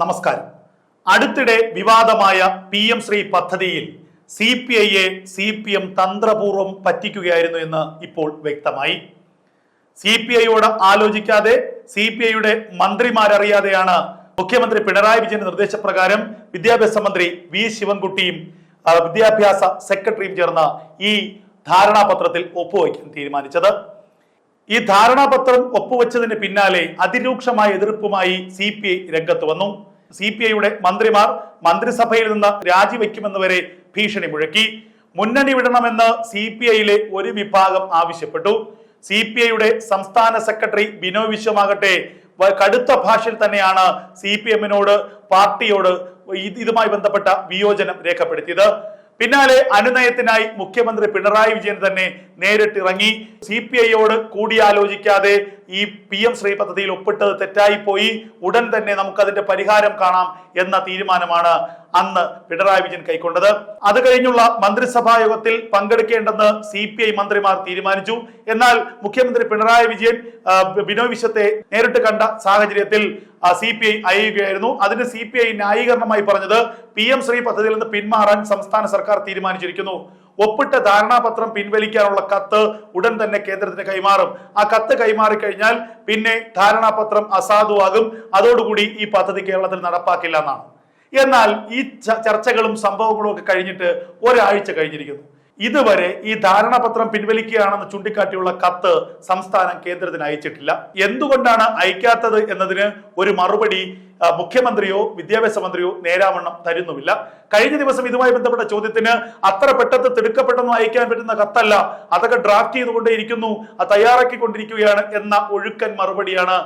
നമസ്കാരം. അടുത്തിടെ വിവാദമായ പി എം ശ്രീ പദ്ധതിയിൽ സി പി ഐയെ സി പി എം തന്ത്രപൂർവം പറ്റിക്കുകയായിരുന്നു എന്ന് ഇപ്പോൾ വ്യക്തമായി. സി പി ഐയോട് ആലോചിക്കാതെ സി പി ഐയുടെ മന്ത്രിമാരറിയാതെയാണ് മുഖ്യമന്ത്രി പിണറായി വിജയന്റെ നിർദ്ദേശപ്രകാരം വിദ്യാഭ്യാസ മന്ത്രി വി ശിവൻകുട്ടിയും വിദ്യാഭ്യാസ സെക്രട്ടറിയും ചേർന്ന് ഈ ധാരണാപത്രത്തിൽ ഒപ്പുവയ്ക്കാൻ തീരുമാനിച്ചത്. ഈ ധാരണാപത്രം ഒപ്പുവെച്ചതിന് പിന്നാലെ അതിരൂക്ഷമായ എതിർപ്പുമായി സി പി ഐ രംഗത്ത് വന്നു. സി പി ഐയുടെ മന്ത്രിമാർ മന്ത്രിസഭയിൽ നിന്ന് രാജിവെക്കുമെന്നുവരെ ഭീഷണി മുഴക്കി. മുന്നണി വിടണമെന്ന് സി പി ഐയിലെ ഒരു വിഭാഗം ആവശ്യപ്പെട്ടു. സി പി ഐയുടെ സംസ്ഥാന സെക്രട്ടറി ബിനോയ് വിശ്വമാകട്ടെ കടുത്ത ഭാഷയിൽ തന്നെയാണ് സി പി എമ്മിനോട് പാർട്ടിയോട് ഇതുമായി ബന്ധപ്പെട്ട വിയോജനം രേഖപ്പെടുത്തിയത്. പിന്നാലെ അനുനയത്തിനായി മുഖ്യമന്ത്രി പിണറായി വിജയൻ തന്നെ നേരിട്ടിറങ്ങി. സി പി ഐയോട് കൂടിയാലോചിക്കാതെ ഈ പി എം ശ്രീ പദ്ധതിയിൽ ഒപ്പിട്ടത് തെറ്റായി പോയി ഉടൻ തന്നെ നമുക്കതിന്റെ പരിഹാരം കാണാം എന്ന തീരുമാനമാണ് അന്ന് പിണറായി വിജയൻ കൈക്കൊണ്ടത്. അത് കഴിഞ്ഞുള്ള മന്ത്രിസഭാ യോഗത്തിൽ പങ്കെടുക്കേണ്ടെന്ന് സി പി ഐ മന്ത്രിമാർ തീരുമാനിച്ചു. എന്നാൽ മുഖ്യമന്ത്രി പിണറായി വിജയൻ ബിനോയ് വിശ്വത്തെ നേരിട്ട് കണ്ട സാഹചര്യത്തിൽ സി പി ഐ അയയുകയായിരുന്നു. അതിന് സി പി ഐ ന്യായീകരണമായി പറഞ്ഞത് പി എം ശ്രീ പദ്ധതിയിൽ നിന്ന് പിന്മാറാൻ സംസ്ഥാന സർക്കാർ തീരുമാനിച്ചിരിക്കുന്നു. ഒപ്പിട്ട ധാരണാപത്രം പിൻവലിക്കാനുള്ള കത്ത് ഉടൻ തന്നെ കേന്ദ്രത്തിന് കൈമാറും. ആ കത്ത് കൈമാറി കഴിഞ്ഞാൽ പിന്നെ ധാരണാപത്രം അസാധുവാകും. അതോടുകൂടി ഈ പദ്ധതി കേരളത്തിൽ നടപ്പാക്കില്ല എന്നാണ്. എന്നാൽ ഈ ചർച്ചകളും സംഭവങ്ങളും ഒക്കെ കഴിഞ്ഞിട്ട് ഒരാഴ്ച കഴിഞ്ഞിരിക്കുന്നു. ഇതുവരെ ഈ ധാരണാപത്രം പിൻവലിക്കുകയാണെന്ന് ചൂണ്ടിക്കാട്ടിയുള്ള കത്ത് സംസ്ഥാനം കേന്ദ്രത്തിന് അയച്ചിട്ടില്ല. എന്തുകൊണ്ടാണ് അയക്കാത്തത് എന്നതിന് ഒരു മറുപടി മുഖ്യമന്ത്രിയോ വിദ്യാഭ്യാസ മന്ത്രിയോ നേരാവണ്ണം തരുന്നുമില്ല. കഴിഞ്ഞ ദിവസം ഇതുമായി ബന്ധപ്പെട്ട ചോദ്യത്തിന് അത്ര പെട്ടെന്ന് തിടുക്കപ്പെട്ടൊന്നും അയക്കാൻ പറ്റുന്ന കത്തല്ല. അതൊക്കെ ഡ്രാഫ്റ്റ് ചെയ്തുകൊണ്ടേയിരിക്കുന്നു തയ്യാറാക്കിക്കൊണ്ടിരിക്കുകയാണ് എന്ന ഒഴുക്കൻ മറുപടിയാണ്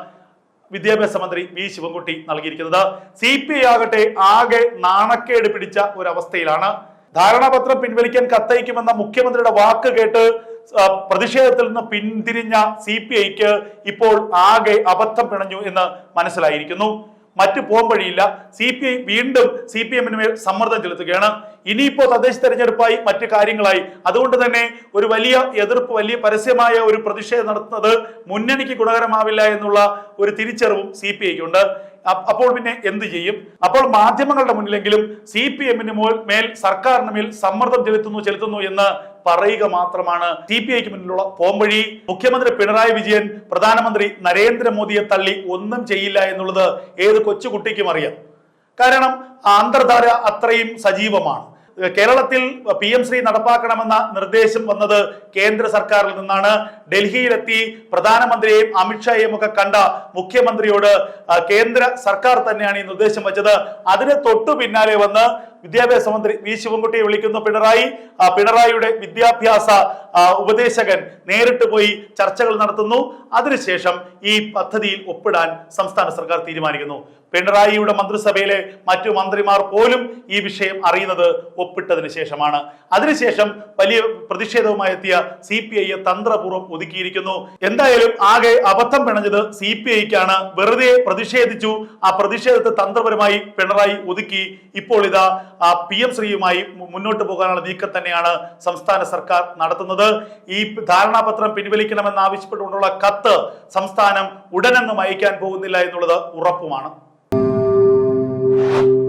വിദ്യാഭ്യാസ മന്ത്രി വി. ശിവൻകുട്ടി നൽകിയിരിക്കുന്നത്. സി പി ഐ ആകട്ടെ ആകെ നാണക്കേട് പിടിച്ച ഒരവസ്ഥയിലാണ്. ധാരണാപത്രം പിൻവലിക്കാൻ കത്തയക്കുമെന്ന മുഖ്യമന്ത്രിയുടെ വാക്ക് കേട്ട് പ്രതിഷേധത്തിൽ നിന്ന് പിന്തിരിഞ്ഞ സി പി ഐക്ക് ഇപ്പോൾ ആകെ അബദ്ധം പിണഞ്ഞു എന്ന് മനസ്സിലായിരിക്കുന്നു. മറ്റു പോകാൻ പോംവഴിയില്ല സി പി ഐ വീണ്ടും സി പി എമ്മിന് സമ്മർദ്ദം ചെലുത്തുകയാണ്. ഇനിയിപ്പോ തദ്ദേശ തെരഞ്ഞെടുപ്പായി മറ്റു കാര്യങ്ങളായി. അതുകൊണ്ട് തന്നെ ഒരു വലിയ എതിർപ്പ് വലിയ പരസ്യമായ ഒരു പ്രതിഷേധം നടത്തുന്നത് മുന്നണിക്ക് ഗുണകരമാവില്ല എന്നുള്ള ഒരു തിരിച്ചറിവും സി പി ഐക്ക് ഉണ്ട് അ- അപ്പോൾ പിന്നെ എന്ത് ചെയ്യും? അപ്പോൾ മാധ്യമങ്ങളുടെ മുന്നിലെങ്കിലും സി പി എമ്മിന് മേൽ സർക്കാരിന് മേൽ സമ്മർദ്ദം ചെലുത്തുന്നു ചെലുത്തുന്നു എന്ന് പറയുക മാത്രമാണ് സി പി ഐക്ക് മുന്നിലുള്ള പോംവഴി മുഖ്യമന്ത്രി പിണറായി വിജയൻ പ്രധാനമന്ത്രി നരേന്ദ്രമോദിയെ തള്ളി ഒന്നും ചെയ്യില്ല എന്നുള്ളത് ഏത് കൊച്ചുകുട്ടിക്കും അറിയാം. കാരണം അന്തർധാര അത്രയും സജീവമാണ്. കേരളത്തിൽ പി എം ശ്രീ നടപ്പാക്കണമെന്ന നിർദ്ദേശം വന്നത് കേന്ദ്ര സർക്കാരിൽ നിന്നാണ്. ഡൽഹിയിലെത്തി പ്രധാനമന്ത്രിയെയും അമിത്ഷായെയും ഒക്കെ കണ്ട മുഖ്യമന്ത്രിയോട് കേന്ദ്ര സർക്കാർ തന്നെയാണ് ഈ നിർദ്ദേശം വെച്ചത്. അതിന് തൊട്ടു പിന്നാലെ വന്ന് വിദ്യാഭ്യാസ മന്ത്രി വി ശിവൻകുട്ടിയെ വിളിക്കുന്നു. പിണറായി പിണറായിയുടെ വിദ്യാഭ്യാസ ഉപദേശകൻ നേരിട്ട് പോയി ചർച്ചകൾ നടത്തുന്നു. അതിനുശേഷം ഈ പദ്ധതിയിൽ ഒപ്പിടാൻ സംസ്ഥാന സർക്കാർ തീരുമാനിക്കുന്നു. പിണറായിയുടെ മന്ത്രിസഭയിലെ മറ്റു മന്ത്രിമാർ പോലും ഈ വിഷയം അറിയുന്നത് ഒപ്പിട്ടതിന് ശേഷമാണ്. അതിനുശേഷം വലിയ പ്രതിഷേധവുമായി എത്തിയ സി പി ഐയെ തന്ത്രപൂർവം ഒതുക്കിയിരിക്കുന്നു. എന്തായാലും ആകെ അബദ്ധം പിണഞ്ഞത് സി പി ഐക്കാണ്. വെറുതെ പ്രതിഷേധിച്ചു. ആ പ്രതിഷേധത്തെ തന്ത്രപരമായി പിണറായി ഒതുക്കി. ഇപ്പോൾ ഇതാ ആ പി എം ശ്രീയുമായി മുന്നോട്ട് പോകാനുള്ള നീക്കം തന്നെയാണ് സംസ്ഥാന സർക്കാർ നടത്തുന്നത്. ഈ ധാരണാപത്രം പിൻവലിക്കണമെന്ന് ആവശ്യപ്പെട്ടുകൊണ്ടുള്ള കത്ത് സംസ്ഥാനം ഉടനെങ്ങും അയക്കാൻ പോകുന്നില്ല എന്നുള്ളത് ഉറപ്പുമാണ്. you.